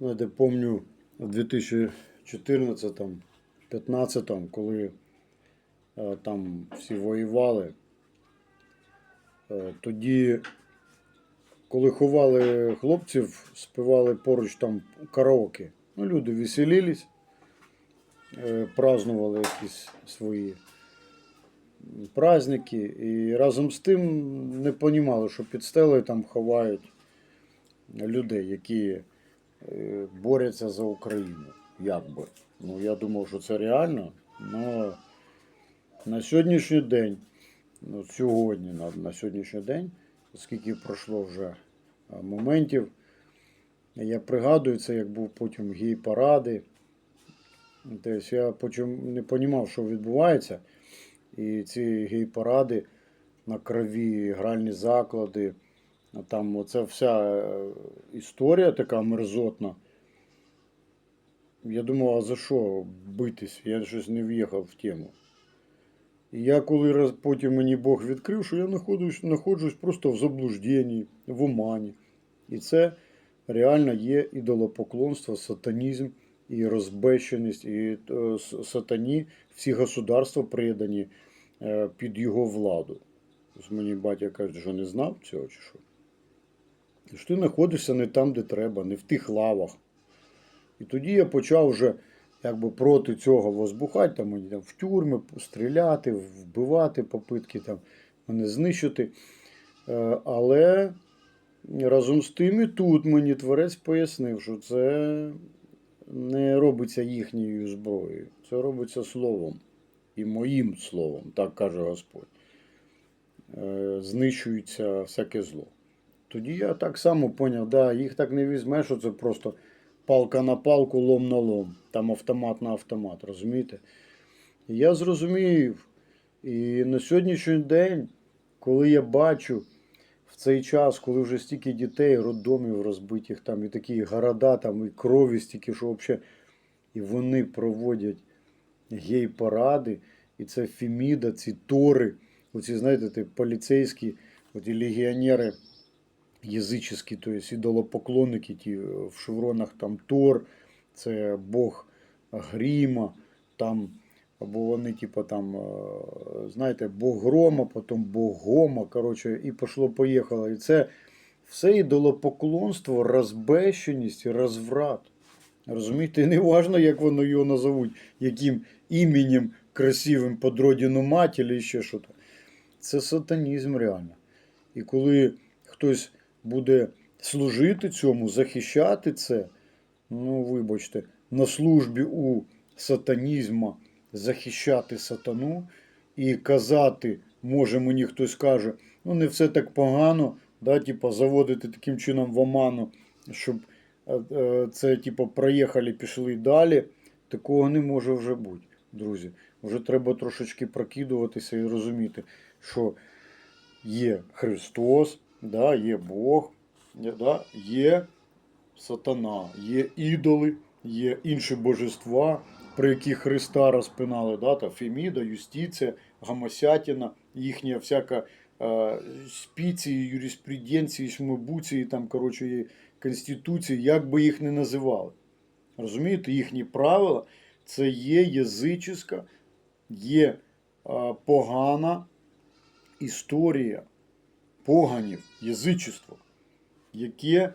де помню в 2014-15, коли е, там всі воювали, е, тоді, коли ховали хлопців, співали поруч там караоке. Ну, люди веселились, е, празднували якісь свої праздники і разом з тим не розуміли, що під стелею там ховають людей, які борються за Україну. Як би. Ну, я думав, що це реально. але на сьогоднішній день, ну, сьогодні, на, на сьогоднішній день, оскільки пройшло вже е, моментів, я пригадую це, як був потім гей-паради. Тобто я потім не розумів, що відбувається. І ці гей-паради на крові, гральні заклади. Там оця вся е, історія така мерзотна. Я думав, а за що битись? Я щось не в'їхав в тему. І я коли раз потім мені Бог відкрив, що я знаходжусь, знаходжусь просто в заблужденні, в омані. І це реально є ідолопоклонство, сатанізм і розбещеність, і е, сатані всі государства придані е, під його владу. Мені батя каже, що не знав цього чи що. Що ти знаходишся не там, де треба, не в тих лавах. І тоді я почав вже якби проти цього возбухати, там, там в тюрми стріляти, вбивати попитки там, мене знищити. Е, Але разом з тим і тут мені творець пояснив, що це не робиться їхньою зброєю, це робиться словом. І моїм словом, так каже Господь. Е, Знищується всяке зло. Тоді я так само поняв, да, їх так не візьмеш, що це просто палка на палку, лом на лом. Там автомат на автомат, розумієте? Я зрозумів. І на сьогоднішній день, коли я бачу в цей час, коли вже стільки дітей, роддомів розбитих, там, і такі города, там, і крові стільки, що взагалі, і вони проводять гей-паради, і це Феміда, ці тори, оці, знаєте, ті поліцейські, оті легіонери язичні, то є ідолопоклонники, ті е, в шевронах там Тор, це Бог Гріма, там, або вони, типу, там, е, знаєте, Бог Грома, потім Бог Гома, коротше, і пошло-поїхало. І це все ідолопоклонство, розбещеність і розврат. Розумієте, не важно, як воно його назовуть, яким іменем красивим под родину мать, чи ще що то. Це сатанізм реально. І коли хтось буде служити цьому, захищати це, ну, вибачте, на службі у сатанізма захищати сатану і казати, може мені хтось каже, ну не все так погано, да, типа, заводити таким чином в оману, щоб е, е, це, типу, проїхали, пішли далі. Такого не може вже бути, друзі. Вже треба трошечки прокидуватися і розуміти, що є Христос, да, є Бог, да, є сатана, є ідоли, є інші божества, при яких Христа розпинали, да, та Феміда, Юстиція, Гамасятіна, їхня всяка е, спіції, юриспруденції, шмебуції, там, коротше, конституції, як би їх не називали. Розумієте, їхні правила це є язичська, є е, погана історія поганів, язичество, яке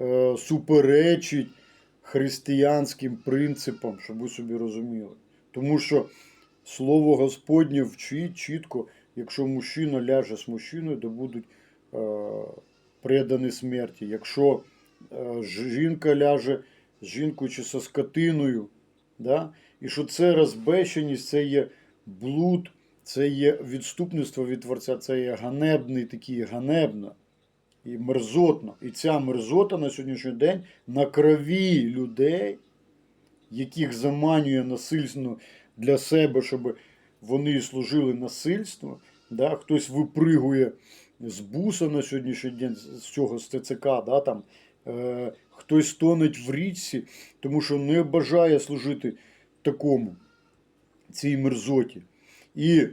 е, суперечить християнським принципам, щоб ви собі розуміли. Тому що слово Господнє вчить чітко, якщо мужчина ляже з мужчиною, то будуть е, предані смерті. Якщо е, жінка ляже з жінкою чи со скотиною, да? і що це розбещеність, це є блуд, це є відступництво від Творця, це є ганебний такий ганебно і мерзотно. І ця мерзота на сьогоднішній день на крові людей, яких заманює насильственно для себе, щоб вони служили насильство. Да? Хтось випригує з буса на сьогоднішній день з цього з ТЦК, да? там, е, хтось тонеть в річці, тому що не бажає служити такому, цій мерзоті. І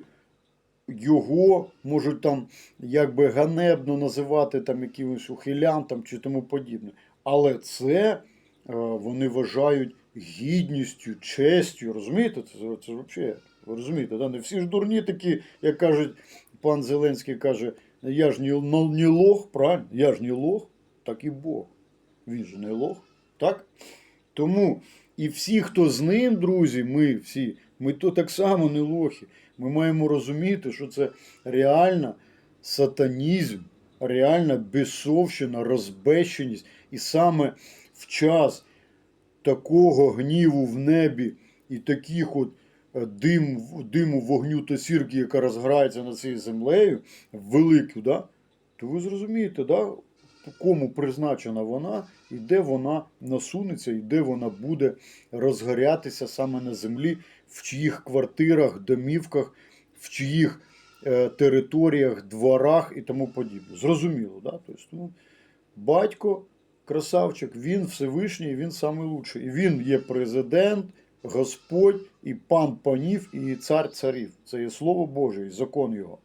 його можуть там якби ганебно називати там якимось ухилянтом чи тому подібне. Але це вони вважають гідністю, честю. Розумієте? Це, це, взагалі, ви розумієте, да? не всі ж дурні такі, як кажуть, пан Зеленський каже, я ж не, не, не лох, правильно? Я ж не лох, так і Бог. Він же не лох, так? Тому і всі, хто з ним, друзі, ми всі, ми то так само не лохи. Ми маємо розуміти, що це реальна сатанізм, реальна безсовщина, розбещеність. І саме в час такого гніву в небі і таких от е, дим, диму, вогню та сірки, яка розграється над цією землею, велику, да? то ви зрозумієте, да? Кому призначена вона, і де вона насунеться, і де вона буде розгорятися саме на землі, в чиїх квартирах, домівках, в чиїх е, територіях, дворах і тому подібне. Зрозуміло, да? тобто, ну, батько, красавчик, він Всевишній, він найкращий. І він є президент, Господь, і пан панів, і цар царів. Це є слово Боже, і закон його.